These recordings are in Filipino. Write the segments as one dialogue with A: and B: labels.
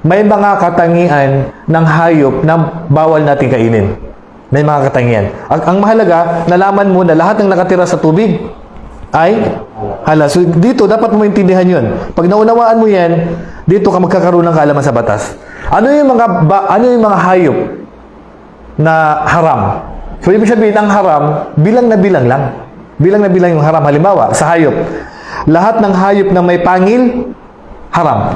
A: May mga katangian ng hayop na bawal natin kainin. May mga katangian. Ang, ang mahalaga, nalaman mo na lahat ng nakatira sa tubig ay hala. So dito, dapat mo maintindihan yun. Pag naunawaan mo yan, dito ka magkakaroon ng kaalaman sa batas. Ano yung mga, ba, ano yung mga hayop na haram? So ibig sabihin, ang haram, bilang na bilang lang. Bilang na bilang yung haram. Halimbawa, sa hayop. Lahat ng hayop na may pangil, haram.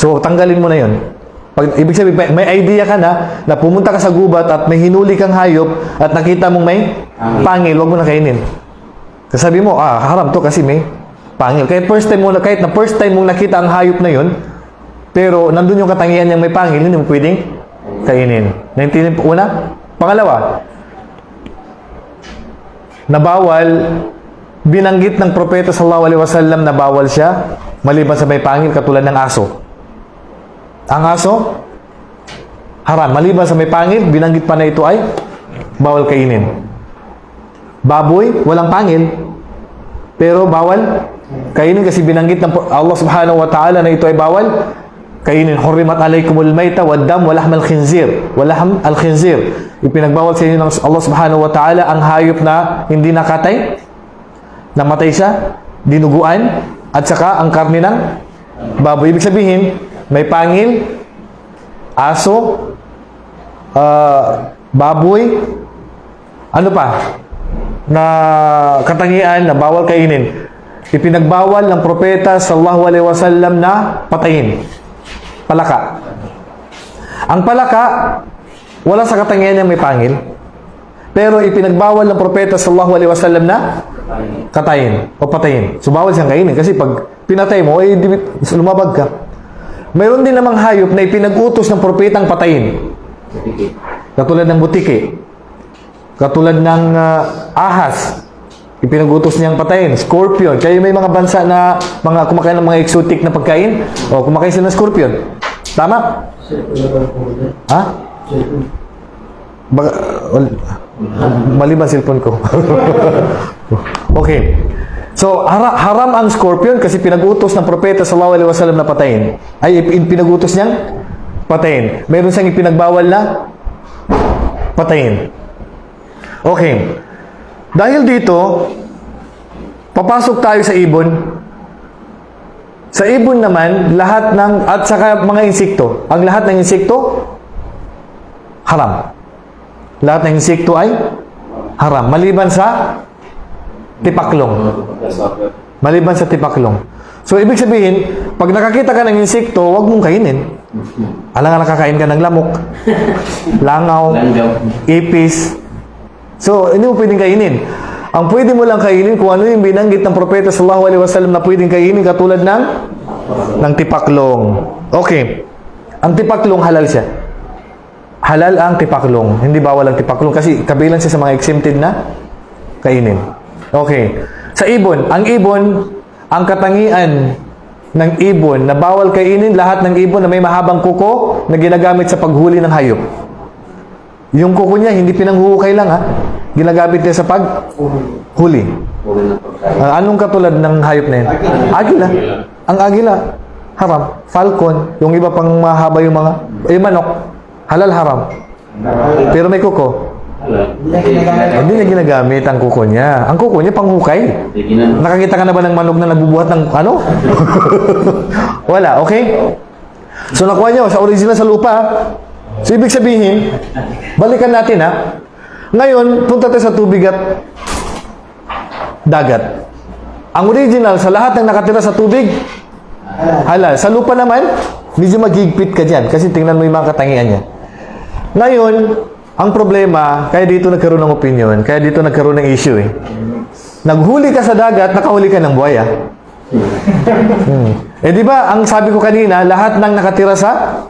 A: So, tanggalin mo na yun. Pag, ibig sabihin, may, may idea ka na na pumunta ka sa gubat at may hinuli kang hayop at nakita mong may pangil, huwag mo na kainin. Kasi sabi mo, ah, haram to kasi may pangil. Kahit first time mo na, kahit na first time mong nakita ang hayop na yun, pero nandun yung katangian niyang may pangil, hindi mo pwedeng kainin. Naintindihan po una? Pangalawa, na bawal, binanggit ng propeta sallallahu alaihi wasallam na bawal siya maliban sa may pangil katulad ng aso. Ang aso, haram. Maliban sa may pangil, binanggit pa na ito ay bawal kainin. Baboy, walang pangil. Pero bawal kainin kasi binanggit ng Allah subhanahu wa ta'ala na ito ay bawal kainin. Hurrimat alaykumul mayta wad dam wa lahmal khinzir. Walahm al khinzir. Ipinagbawal sa inyo ng Allah subhanahu wa ta'ala ang hayop na hindi nakatay, namatay siya, dinuguan, at saka ang karne ng baboy. Ibig sabihin, may pangil, aso, ah, baboy, ano pa, na katangian na bawal kainin. Ipinagbawal ng propeta sallallahu alaihi wasallam na patayin. Palaka. Ang palaka, wala sa katangian niya may pangil. Pero ipinagbawal ng propeta sallallahu alaihi wasallam na katayin o patayin. So bawal siyang kainin kasi pag pinatay mo, eh, lumabag ka. Mayroon din namang hayop na ipinag-utos ng propetang patayin. Katulad ng butiki. Katulad ng ah, ahas. Ipinag-utos niyang patayin. Scorpion. Kaya may mga bansa na mga kumakain ng mga exotic na pagkain. O kumakain sila ng scorpion. Tama? Ha? Wal- mali ba cellphone ko? okay. So, hara- haram ang scorpion kasi pinag-utos ng propeta sallallahu alaihi wasallam na patayin. Ay, pinag-utos niyang patayin. Meron siyang ipinagbawal na patayin. Okay. Dahil dito, papasok tayo sa ibon. Sa ibon naman, lahat ng, at saka mga insekto. Ang lahat ng insekto, haram. Lahat ng insekto ay haram. Maliban sa tipaklong. Maliban sa tipaklong. So, ibig sabihin, pag nakakita ka ng insekto, huwag mong kainin. Alam nga nakakain ka ng lamok, langaw, ipis. So, hindi mo pwedeng kainin. Ang pwede mo lang kainin kung ano yung binanggit ng propeta sallallahu alaihi wasallam na pwedeng kainin katulad ng ng tipaklong. Okay. Ang tipaklong halal siya. Halal ang tipaklong. Hindi bawal ang tipaklong kasi kabilang siya sa mga exempted na kainin. Okay. Sa ibon, ang ibon, ang katangian ng ibon na bawal kainin lahat ng ibon na may mahabang kuko na ginagamit sa paghuli ng hayop. Yung kuko niya, hindi pinanghuhukay lang ha. Ginagamit niya sa paghuli. Ah, anong katulad ng hayop na yun? Agila. Ang agila, haram. Falcon, yung iba pang mahaba yung mga, yung manok, halal haram. Pero may kuko, hindi niya ginagamit ang kuko niya. Ang kuko niya panghukay. Nakakita ka na ba ng manok na nagbubuhat ng ano? Wala, okay? So nakuha niyo sa original sa lupa. So ibig sabihin, balikan natin ha. Ngayon, punta tayo sa tubig at dagat. Ang original sa lahat ng nakatira sa tubig, halal. Sa lupa naman, medyo magigpit ka dyan kasi tingnan mo yung mga katangian niya. Ngayon, ang problema, kaya dito nagkaroon ng opinion, kaya dito nagkaroon ng issue eh. Naghuli ka sa dagat, nakahuli ka ng buhaya. Hmm. Eh di ba, ang sabi ko kanina, lahat ng nakatira sa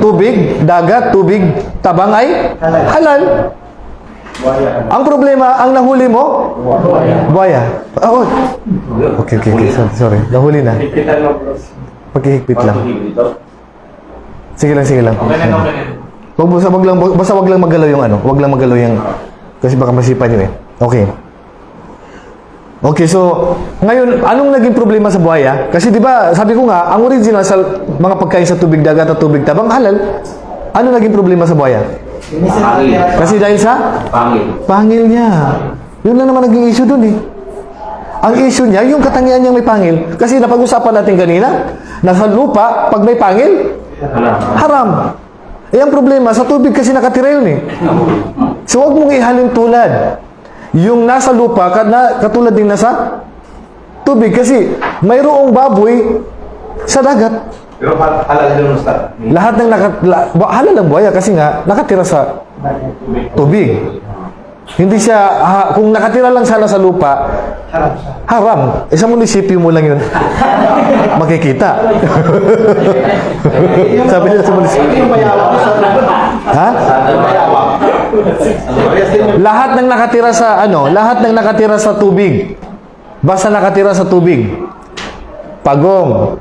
A: tubig, dagat, tubig, tabang ay halal. Ang problema, ang nahuli mo, buhaya. Ah, Oh, okay, okay, okay. Sorry, sorry. Nahuli na. Pagkihigpit lang. Sige lang, sige lang.
B: Okay na, okay na.
A: Wag basta wag lang basta wag lang magalaw yung ano, wag lang magalaw yung kasi baka masipa niyo eh. Okay. Okay, so ngayon, anong naging problema sa buhaya? Kasi di ba, sabi ko nga, ang original sa mga pagkain sa tubig dagat at tubig tabang halal, ano naging problema sa buhaya?
B: Pangil.
A: Kasi dahil sa
B: Pangil.
A: pangil niya. Yun lang naman naging issue dun eh. Ang issue niya, yung katangian niyang may pangil. Kasi napag-usapan natin kanina, nasa lupa, pag may pangil,
B: Alam.
A: haram. Eh, ang problema, sa tubig kasi nakatira yun eh. So, huwag mong ihalin tulad. Yung nasa lupa, katulad din nasa tubig. Kasi, mayroong baboy sa dagat.
C: Pero hal- halal din Ustad.
A: Lahat ng naka, la, halal ang buhaya kasi nga, nakatira sa tubig. Hindi siya, ha- kung nakatira lang sana sa lupa, haram. Eh, sa munisipyo mo lang yun. Makikita. Sabi nila sa munisipyo. Ha? Lahat ng nakatira sa ano, lahat ng nakatira sa tubig. Basta nakatira sa tubig. Pagong,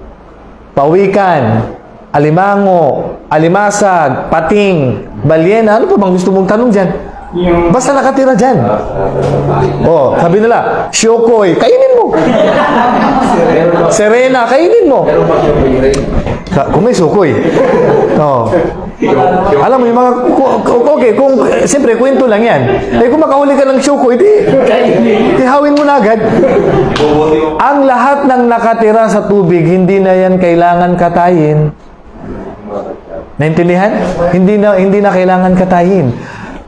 A: pawikan, alimango, alimasag, pating, balyena, ano pa bang gusto mong tanong Basta nakatira dyan. Oh, sabi nila, Shokoy, kainin mo. Serena, kainin mo. Kung may sukoy. Oh. Alam mo, yung mga, okay, kung, siyempre, kwento lang yan. Eh, kung makahuli ka ng sukoy, di, ihawin mo na agad. Ang lahat ng nakatira sa tubig, hindi na yan kailangan katayin. Naintindihan? Hindi na, hindi na kailangan katayin.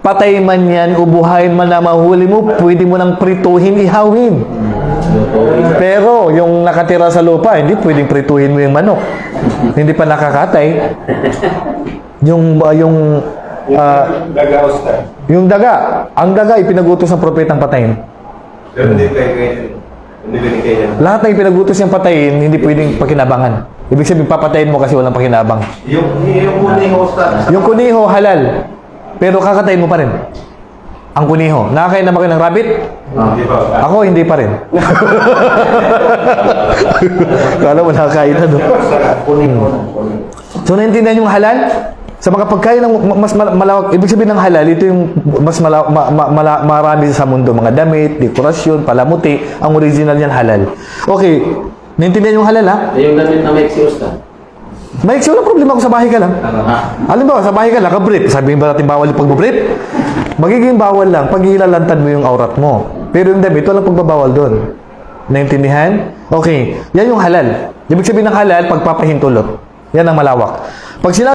A: Patay man yan, ubuhayin man na mahuli mo, pwede mo nang prituhin, ihawin. Pero yung nakatira sa lupa, hindi pwedeng prituhin mo yung manok. hindi pa nakakatay. Yung, uh, yung, uh, yung daga, ang daga ipinagutos ng propetang patayin.
C: Pero hindi kayo.
A: Lahat na ipinagutos niyang patayin, hindi pwedeng pakinabangan. Ibig sabihin, papatayin mo kasi walang pakinabang.
C: Yung, yung Ustad.
A: Yung kuniho, halal. Pero kakatayin mo pa rin. Ang kuniho. Nakakain na ba kayo ng rabbit?
C: Hindi pa.
A: Ako, hindi pa rin. Kala mo nakakain na, no? So, naintindihan yung halal? Sa mga pagkain ng ma- mas mal- malawak, ibig sabihin ng halal, ito yung mas mala, ma, ma- mala- marami sa mundo. Mga damit, dekorasyon, palamuti. Ang original yan halal. Okay, naintindihan yung halal, ha?
B: Yung damit na may Usta.
A: Mike, wala problema kung sa bahay ka lang. Alam ba, sa bahay ka lang, kabrit. Sabihin ba natin bawal yung pagbubrit? Magiging bawal lang pag ilalantan mo yung aurat mo. Pero yung damit, walang pagbabawal doon. Naintindihan? Okay, yan yung halal. Ibig sabihin ng halal, pagpapahintulot. Yan ang malawak. Pag sinabi